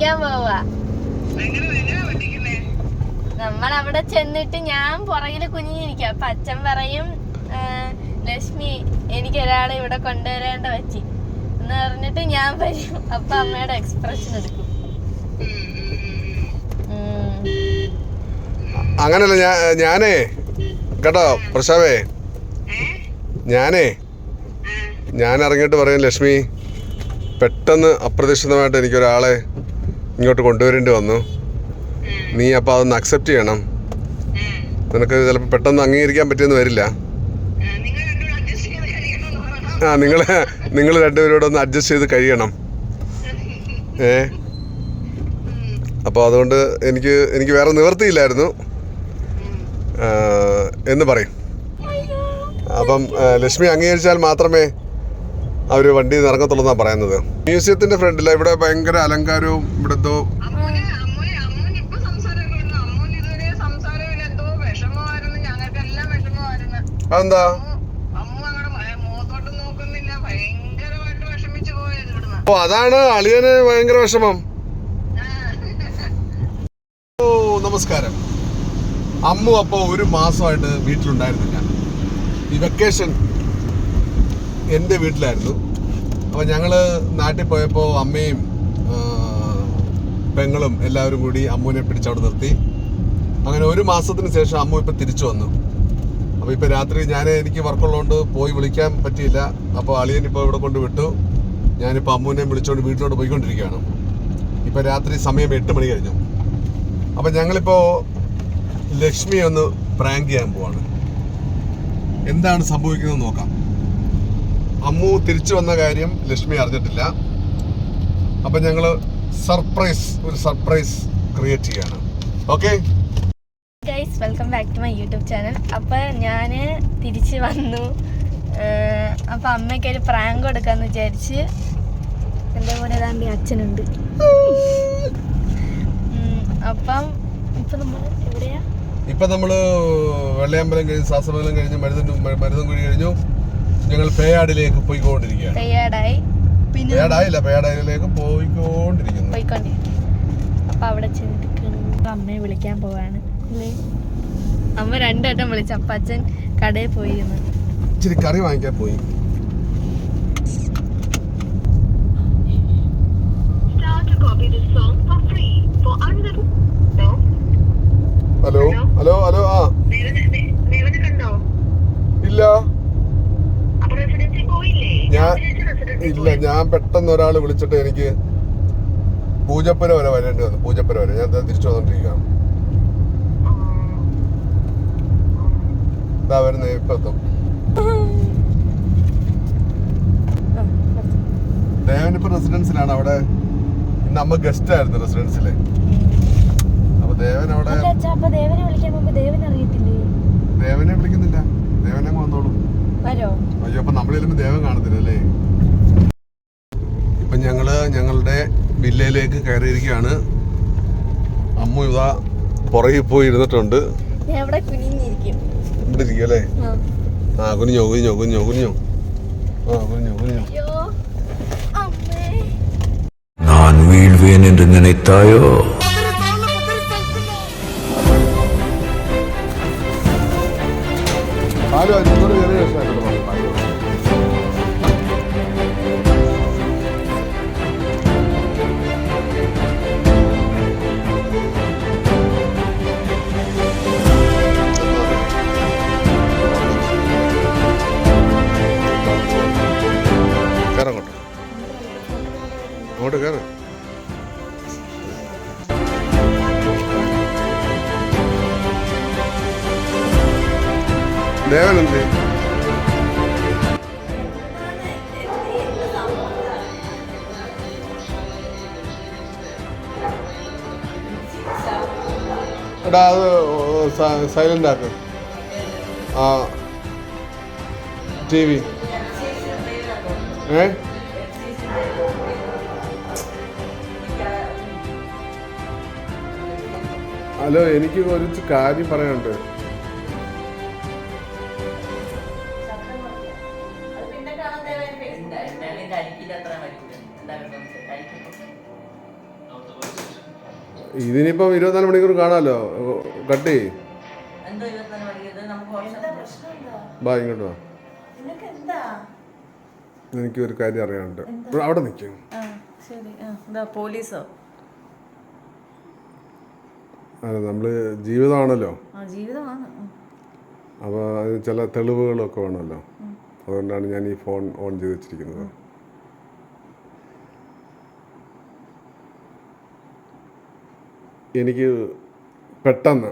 പഠിക്കാൻ പോവാ. നമ്മൾ അവിടെ ചെന്നിട്ട് ഞാൻ പുറകിൽ കുഞ്ഞിരിക്കാം അപ്പൊ അച്ഛൻ പറയും ലക്ഷ്മി എനിക്ക് ഒരാളെ ഇവിടെ കൊണ്ടുവരേണ്ട പറ്റി എന്ന് പറഞ്ഞിട്ട് ഞാൻ പറയും അപ്പൊ അമ്മയുടെ എക്സ്പ്രഷൻ എടുക്കും. അങ്ങനല്ല ഞാൻ ഞാനേ കേട്ടോ പ്രശാവേ. ഞാനേ ഞാൻ ഇറങ്ങിയിട്ട് പറയും ലക്ഷ്മി പെട്ടെന്ന് അപ്രതീക്ഷിതമായിട്ട് എനിക്കൊരാളെ ഇങ്ങോട്ട് കൊണ്ടുവരേണ്ടി വന്നു. നീ അപ്പോൾ അതൊന്ന് അക്സെപ്റ്റ് ചെയ്യണം. നിനക്ക് ചിലപ്പോൾ പെട്ടെന്ന് അംഗീകരിക്കാൻ പറ്റിയെന്ന് വരില്ല. ആ നിങ്ങൾ നിങ്ങൾ രണ്ടുപേരോട് ഒന്ന് അഡ്ജസ്റ്റ് ചെയ്ത് കഴിയണം. ഏ? അപ്പോൾ അതുകൊണ്ട് എനിക്ക് എനിക്ക് വേറെ നിവർത്തിയില്ലായിരുന്നു എന്ന് പറയും. അപ്പം ലക്ഷ്മി അംഗീകരിച്ചാൽ മാത്രമേ അവർ വണ്ടി നിന്ന് ഇറങ്ങത്തുള്ളൂ എന്നാണ് പറയുന്നത്. മ്യൂസിയത്തിന്റെ ഫ്രണ്ടിൽ ഇവിടെ ഭയങ്കര അലങ്കാരവും ഇവിടെ എന്തോ അതെന്താ? ഓ അതാണ് അളിയന് ഭയങ്കര വിഷമം. ഓ നമസ്കാരം. അമ്മു അപ്പോൾ ഒരു മാസമായിട്ട് വീട്ടിലുണ്ടായിരുന്നില്ല. ഈ വെക്കേഷൻ എന്റെ വീട്ടിലായിരുന്നു. അപ്പോൾ ഞങ്ങൾ നാട്ടിൽ പോയപ്പോൾ അമ്മയും പെങ്ങളും എല്ലാവരും കൂടി അമ്മുവിനെ പിടിച്ചവിടെ നിർത്തി. അങ്ങനെ ഒരു മാസത്തിന് ശേഷം അമ്മു ഇപ്പം തിരിച്ചു വന്നു. അപ്പോൾ ഇപ്പോൾ രാത്രി ഞാൻ എനിക്ക് വർക്കുള്ളതുകൊണ്ട് പോയി വിളിക്കാൻ പറ്റിയില്ല. അപ്പോൾ അളിയൻ ഇപ്പോൾ ഇവിടെ കൊണ്ട് വിട്ടു. ഞാനിപ്പോൾ അമ്മുവിനെ വിളിച്ചുകൊണ്ട് വീട്ടിലോട്ട് പോയിക്കൊണ്ടിരിക്കുകയാണ്. ഇപ്പോൾ രാത്രി സമയം എട്ട് മണി കഴിഞ്ഞു. അപ്പം ഞങ്ങളിപ്പോൾ ലക്ഷ്മി ഒന്ന് പ്രാങ്ക് ചെയ്യാൻ പോവാണ്. എന്താണ് സംഭവിക്കുന്നത് നോക്കാം. അമ്മു തിരിച്ചു വന്ന കാര്യം ലക്ഷ്മി അറിഞ്ഞിട്ടില്ല. അപ്പം ഞങ്ങൾ സർപ്രൈസ് ഒരു സർപ്രൈസ് ക്രിയേറ്റ് ചെയ്യാണ്. Okay guys welcome back to my YouTube channel അപ്പം ഞാൻ തിരിച്ച് വന്നു. അപ്പം അമ്മയ്ക്ക് ഒരു പ്രാങ്ക് കൊടുക്കാന്ന് വിചാരിച്ച് എന്റെ കൂടെ ഏതാണ്ട് അച്ഛനുണ്ട്. അപ്പം ഇപ്പം നമ്മൾ എവിടെയാ? ഇപ്പം നമ്മൾ വെള്ളയമ്പലം കഴിഞ്ഞ് ശാസ്ത്രമംഗലം കഴിഞ്ഞ് മരുതൻ മരുതൻകുഴി കഴിഞ്ഞു. ഞങ്ങൾ പേയാടിലേക്ക് പോയിക്കൊണ്ടിരിക്കുകയാണ്. പേയാടായി. പിന്നെ പേയാടായില്ല പേയാടായിലേക്ക് പോയിക്കൊണ്ടിരിക്കുന്നു. പോയിക്കൊണ്ടിരിക്കും അപ്പം അവിടെ ചെന്നിട്ട് അമ്മയെ വിളിക്കാൻ പോവാണ്. അമ്മ. രണ്ടു വിളിച്ച. അപ്പച്ചൻ അച്ഛൻ കടയിൽ പോയിരുന്നു ഇച്ചിരി കറി വാങ്ങിക്കാൻ പോയി. ഹലോ ഹലോ ഹലോ ആ. ഇല്ല. ഞാൻ ഇല്ല ഞാൻ പെട്ടെന്ന് ഒരാൾ വിളിച്ചിട്ട് എനിക്ക് പൂജപ്പുര വരെ വരേണ്ടി വന്നു പൂജപ്പുര വരെ. ഞാൻ ദേ തിരിച്ചു വന്നോണ്ടിരിക്കുകയാണ്. ഇതാ വരുന്നത് ഇപ്പൊ എത്തും. ദേവനിപ്പോ റെസിഡൻസിലാണ് അവിടെ ഇന്ന് അമ്മ ഗസ്റ്റ് ആയിരുന്നു റെസിഡൻസിൽ അപ്പൊ ദേവൻ അവിടെ ദേവനെ വിളിക്കാൻ അറിയത്തില്ലേ? ദേവനെ വിളിക്കുന്നില്ല. ദേവനെ വന്നോളൂ. വരോ അയ്യോ അപ്പൊ നമ്മൾ ചെല്ലുമ്പോ ദേവൻ കാണത്തില്ല അല്ലേ ഇപ്പൊ ഞങ്ങള് ഞങ്ങളുടെ വില്ലയിലേക്ക് കയറിയിരിക്കുകയാണ് അമ്മു ഇതാ പുറകിൽ പോയി ഇരുന്നിട്ടുണ്ട് ഞാൻ ഇവിടെ കുനിഞ്ഞിരിക്കും ഇവിടെ ഇരിക്കും അല്ലേ ആ. ആ കുനിഞ്ഞോ കുനിഞ്ഞോ കുനിഞ്ഞോ കുനിഞ്ഞോ ആ കുനിഞ്ഞോ കുനിഞ്ഞോ അയ്യോ അമ്മേ நான் வீழ்வேன் என்று நினைத்தாயோ പാലും അരിഞ്ഞോട് എന്ത് എടാ അത് സൈലന്റ് ആക്ക്. ആ ടി വി. ഏ? ഹലോ എനിക്ക് കുറച്ച് കാര്യം പറയാനുണ്ട്. ഇതിനിപ്പം ഇരുപത്തിനാല് മണിക്കൂർ കാണാമല്ലോ കട്ടി ഓപ്ഷൻ ബാ ഇങ്ങോട്ട് വാ. നിനക്ക് എന്താ എനിക്ക് ഒരു കാര്യം അറിയാനുണ്ട് അവിടെ നിൽക്കും ആ ശരി. ആ എന്താ പോലീസോ? അതെ നമ്മൾ ജീവിതമാണല്ലോ. അപ്പോൾ അതിന് ചില തെളിവുകളൊക്കെ വേണമല്ലോ. അതുകൊണ്ടാണ് ഞാൻ ഈ ഫോൺ ഓൺ ചെയ്ത് വെച്ചിരിക്കുന്നത്. എനിക്ക് പെട്ടെന്ന്.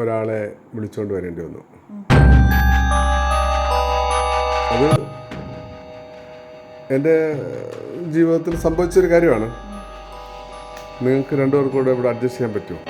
ഒരാളെ വിളിച്ചുകൊണ്ട് വരേണ്ടി വന്നു. അത് എന്റെ ജീവിതത്തിൽ സംഭവിച്ചൊരു കാര്യമാണ്. നിങ്ങൾക്ക് രണ്ടുപേർക്കും കൂടെ ഇവിടെ അഡ്ജസ്റ്റ് ചെയ്യാൻ പറ്റുമോ?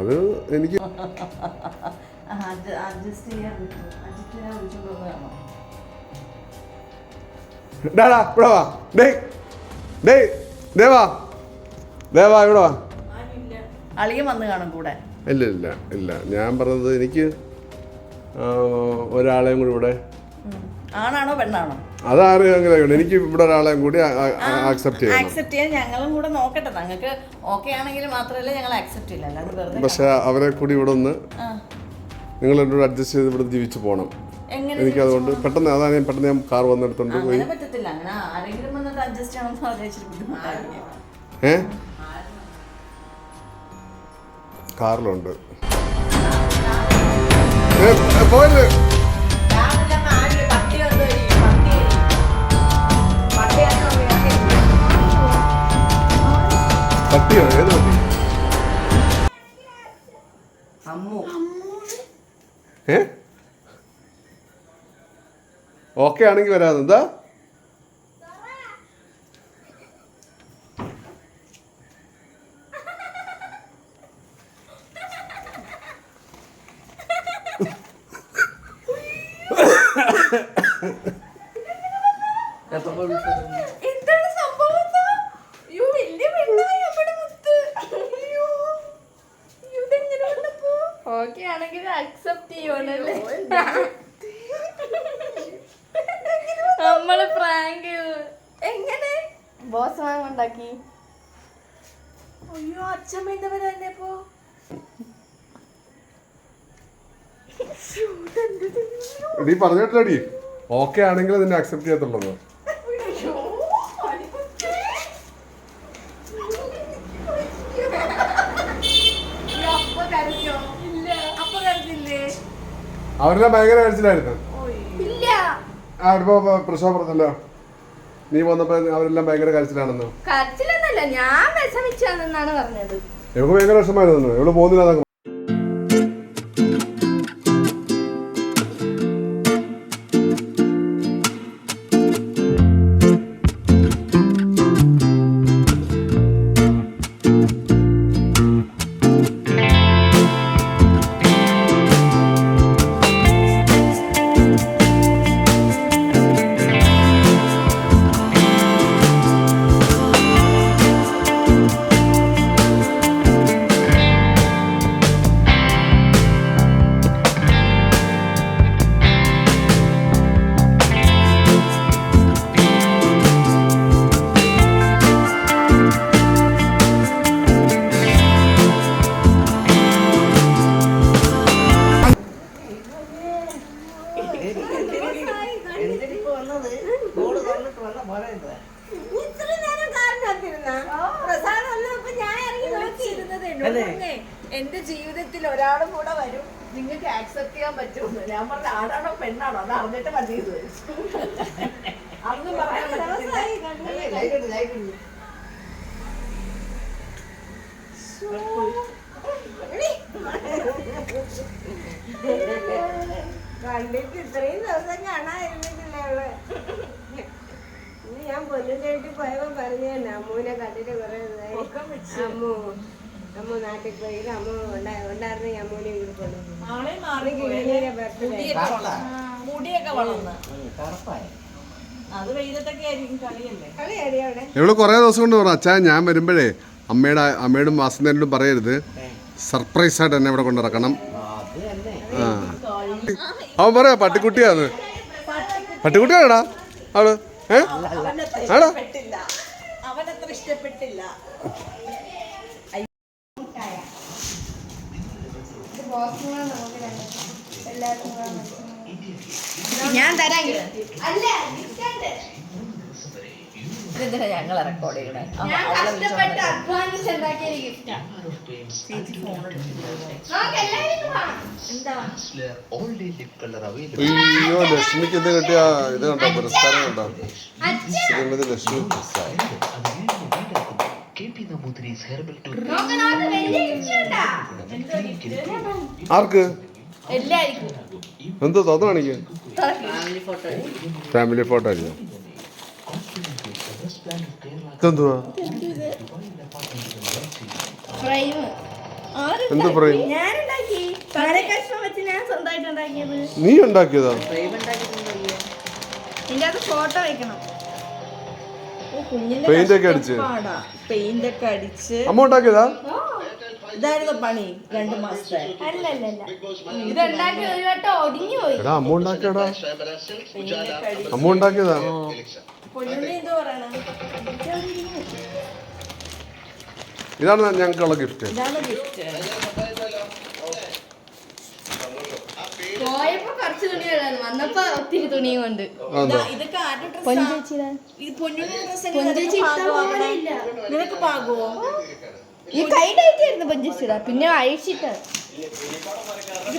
അത് എനിക്ക് അഡ്ജസ്റ്റ് ചെയ്യാൻ അഡ്ജസ്റ്റ് ചെയ്യാൻ വിളിച്ചുകൊണ്ടുവന്നതാണോ ഡാടാ ഇവിടെ വാ. ഡേ ഡേ ദേവാ ദേവാ ഇവിടെ വാ. അളിയൻ വന്ന് കാണും കൂടെ. ഇല്ല ഇല്ല ഇല്ല. ഞാൻ പറഞ്ഞത് എനിക്ക് ഒരാളെയും കൂടി ഇവിടെ. ആണാണോ പെണ്ണാണോ? അതാരെങ്കിലും എനിക്ക് ഇവിടെ ഒരാളെയും കൂടി ആക്സെപ്റ്റ് ചെയ്യണം. ആക്സെപ്റ്റ് ചെയ്യാൻ ഞങ്ങളും കൂടെ നോക്കട്ടെ. നിങ്ങൾക്ക് ഓക്കെ ആണെങ്കിൽ മാത്രമല്ല ഞങ്ങൾ ആക്സെപ്റ്റ് ചെയ്യില്ല പക്ഷെ അവരെ കൂടി ഇവിടെ ഒന്ന് ആ. നിങ്ങൾ എന്നോട് അഡ്ജസ്റ്റ് ചെയ്ത് ഇവിടെ ജീവിച്ചു പോകണം എനിക്ക് അതുകൊണ്ട് പെട്ടെന്ന് അതാണ് ഞാൻ പെട്ടെന്ന് ഞാൻ കാർ വന്നെടുത്തോണ്ട് പോയി. ഏ? കാറിലുണ്ട്. പോയല്ലേ? പട്ടിയോ ഏത് പട്ടി? അമ്മു. ഏ? ഓക്കെ ആണെങ്കിൽ വരാതെ എന്താ? എന്താണ് സംഭവം എന്താ? അയ്യോ, വലിയ പെണ്ണായി അമ്മയുടെ മുത്ത്. അയ്യോ. അയ്യോ, ഇതെങ്ങനെ വന്നപ്പോ? Okay ആണെങ്കിൽ accept ചെയ്യുവാണല്ലേ? നമ്മൾ പ്രാങ്ക് എങ്ങനെ ബോസ് മാങ്ങ ഉണ്ടാക്കി അയ്യോ അച്ഛമ്മ എന്താ തന്നെ ഇപ്പോ. നീ പറഞ്ഞിട്ടില്ലടി. ഓക്കെ ആണെങ്കിൽ നിന്നെ അക്സെപ്റ്റ് ചെയ്യത്തുള്ളത് അപ്പൊ കരഞ്ഞോ? ഇല്ല. അപ്പൊ കരഞ്ഞില്ലേ? അവരെല്ലാം ഭയങ്കര കരച്ചിലായിരുന്നു. ഇപ്പൊ പ്രശ്നം പറഞ്ഞല്ലോ നീ വന്നപ്പോ അവരെല്ലാം ഭയങ്കര കരച്ചിലാണെന്ന്? ഞാൻ വിഷമിച്ചാണെന്നാണ് പറഞ്ഞത്. ഇവക്ക് ഭയങ്കര വിഷമായിരുന്നു ഇവൾ പോകുന്നില്ല അല്ലേ? എന്റെ ജീവിതത്തിൽ ഒരാളും കൂടെ വരും. നിങ്ങൾക്ക് ആക്സെപ്റ്റ് ചെയ്യാൻ പറ്റുമെന്ന്. ഞാൻ പറഞ്ഞ ആടാണോ പെണ്ണാണോ? അത് അറിഞ്ഞിട്ട് മതി ഇത് അതൊന്നും പറയാൻ. കണ്ടിട്ട് ഇത്രയും ദിവസം കാണാതിരുന്നിട്ടില്ല അവൾ? ഞാൻ പൊന്നിന്റെ വീട്ടിൽ പോയപ്പോ പറഞ്ഞു തന്നെ അമ്മൂനെ കണ്ടിട്ട് കുറെ അമ്മു അമ്മു നാട്ടിൽ പോയി. അമ്മ ഉണ്ടായിരുന്നെങ്കിൽ അമ്മൂനെ കൊണ്ടുവന്നു മുടിയൊക്കെ വളർന്ന്. അത് വെയിലത്തൊക്കെ ആയിരിക്കും കളിയല്ലേ? കളിയാടി അവിടെ. ഇവൾ കുറേ ദിവസം കൊണ്ട് പറഞ്ഞു അച്ഛാ ഞാൻ വരുമ്പോഴേ അമ്മയുടെ അമ്മയോടും വാസുദേവനോടും പറയരുത്. സർപ്രൈസ് ആയിട്ട് എന്നെ ഇവിടെ കൊണ്ടിറക്കണം ആ അവൻ പറയാ പട്ടിക്കുട്ടിയാന്ന്. പട്ടിക്കുട്ടിയാണടാ അവൾ? ഏ? ആണോ? അവനത്ര ഇഷ്ടപ്പെട്ടില്ല. ഞാൻ തരാം. ഞങ്ങൾ ഞങ്ങളെ റെക്കോർഡ് ചെയ്യണേ? ഞാൻ നമുക്ക് അയ്യോ ലക്ഷ്മിക്ക് എന്ത് കിട്ടിയ ഇത് കണ്ടോ? പുരസ്കാരം കണ്ടോ? അച്ഛൻ. ശ്രീമതി ലക്ഷ്മി ആർക്ക്? എന്തോ തന്നു. ഫാമിലി ഫോട്ടോ ആയിരിക്കും ഇതെന്തുവാ? ഫ്രെയിം എന്ത് ഉണ്ടാക്കിയത്. നീ ഉണ്ടാക്കിയതാ? ഫോട്ടോ വെക്കണം. പെയിന്റ് ഒക്കെ അടിച്ച്. പെയിന്റ് ഒക്കെ അടിച്ച്. അമ്മ ഉണ്ടാക്കിയതാ? ഇതായിരുന്നു പണി രണ്ടു മാസത്തെ. എടാ അമ്മ ഉണ്ടാക്കിയടാ. അമ്മ ഉണ്ടാക്കിയതാ. പൊന്നുണ്ണി എന്ത് പറയണ? ഇതാണ് ഞങ്ങൾക്കുള്ള ഗിഫ്റ്റ് ഇതാണ് ഗിഫ്റ്റ് പോയപ്പോ കുറച്ച് തുണി വേണം വന്നപ്പോ ഒത്തിരി തുണിയും കൊണ്ട് അതെന്താ ഇതൊക്കെ ആരുടെ പൊഞ്ചേച്ചിയുടെ ഇത് പൊന്നുണ്ണി ഡ്രസ് പൊഞ്ചേച്ചി ഇഷ്ടം പോലെ ഇല്ല. നിനക്ക് പാകുവോ ഈ കൈ ടൈറ്റ് ആയിരുന്നു പൊഞ്ചേച്ചിയുടെ പിന്നെ അഴിച്ചിട്ട്. ഇത്